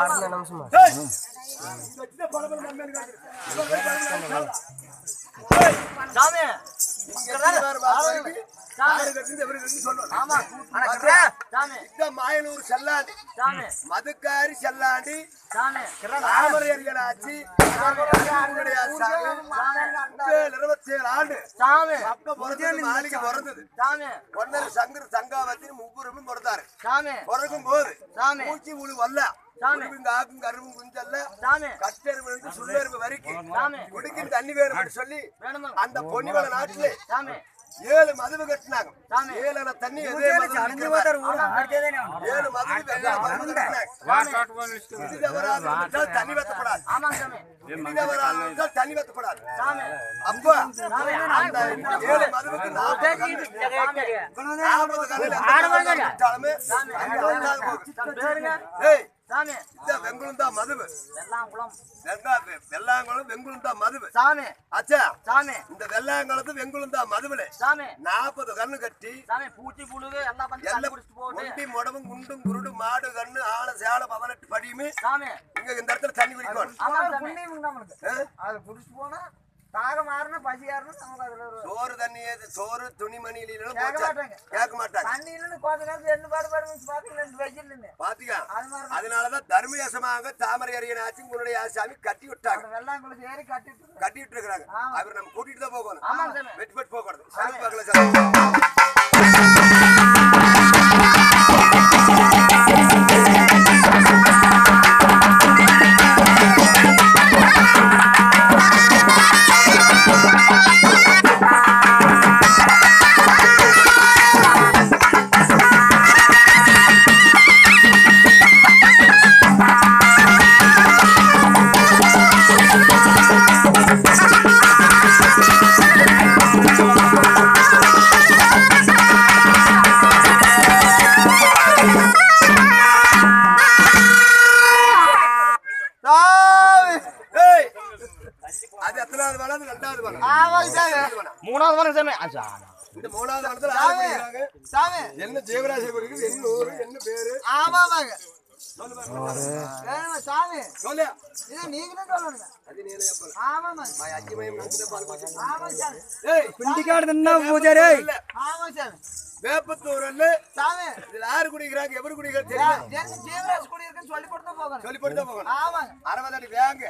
ஆறு நிமிஷமா? சொல்லணும். ஆமா பாத்தியா? சாமி இந்த மாயனூர் செல்லாண்டி சாமி மதுக்காரி செல்லாண்டி ஆட்சி இருபத்தி ஏழு ஆண்டு. சாமி அப்ப பிறந்தது மாளிகை பிறந்தது. ஒன்னரு சங்கர் சங்காவத்தின் முப்புறமும் பிறந்தாரு. சாமி பிறக்கும் போது சாமி. மூச்சு முழு வல்ல சாமி. உருவும் காக்கும் கருவும் குஞ்சல்ல. சாமி கட்டெருவு இருந்து சுள்ளெருவு வரைக்கும் சாமி. குடிக்கும் தண்ணி வேணும்னு சொல்லி வேணுமா? அந்த பொன்னிவள நாட்டிலே சாமி ஏழு மதுவு கட்டினாங்க. ஏழு தண்ணி. ஏழு மதுவு தண்ணி வெத்தப்படாது. தண்ணி வெத்தப்படாது. சாமி. அப்ப. அந்த ஏழு மதுவுக்கு நாற்பது கல்லு. நாற்பது சாமி. இந்த வெங்குளம் தான் மதுவு எல்லாம் குளம் வெங்கா- வெள்ளாங்குளம் வெங்குளம் தான் மதுவு சாமி. அச்சா சாமி. இந்த வெள்ளாங்குளத்து வெங்குளம் தான் மதுவுல சாமி. நாற்பது கண்ணு கட்டி சாமி பூச்சி புழுகு எல்லாம் வந்து எல்லாம் முடவும் குண்டும் குருடு மாடு கண்ணு ஆள சேல பதினெட்டு படியுமே. சாமி. இங்க இந்த இடத்துல தண்ணி குடிக்கணும்? அது குடிச்சு போனா தாகம் மாறினா பசி ஆறணும் நமக்கு அதுல ஒரு சோறு தண்ணி சோறு துணிமணி இல்லைன்னு கேட்க? மாட்டாங்க. தண்ணி இல்லைன்னு கொஞ்ச என்ன பாடு பாடு ரெண்டு வெயில் அதனாலதான் தர்மயசமாக தாமரை அரியன் ஆச்சு உன்னுடைய ஆசாமி கட்டி விட்டாங்க. வெள்ளாங்குளத்து ஏறி கட்டிட்டு கட்டிட்டு இருக்கிறாங்க அவர் நம்ம கூட்டிட்டு தான் போகணும். ஆமாங்க சாமி. வெட்டி வெட்டி போக கூடாது செலவு பார்க்கல செலவு அது எத்தனாவது வேலை அது ரெண்டாவது மூணாவது வேலை சாமி. இந்த மூணாவது வேலத்துல சாமி என்ன ஜீவராசி இருக்கு என்ன சாமி. சொல்லு இதை நீங்களே சொல்லணுங்க வேப்பத்தூர் சாமி. இதுல யாரு குடிக்கிறாங்க எவரு குடிக்கிறாங்க சொல்லி கொடுத்தா போகணும். சொல்லி கொடுத்தா போகணும். அறுபது அடி வேங்க.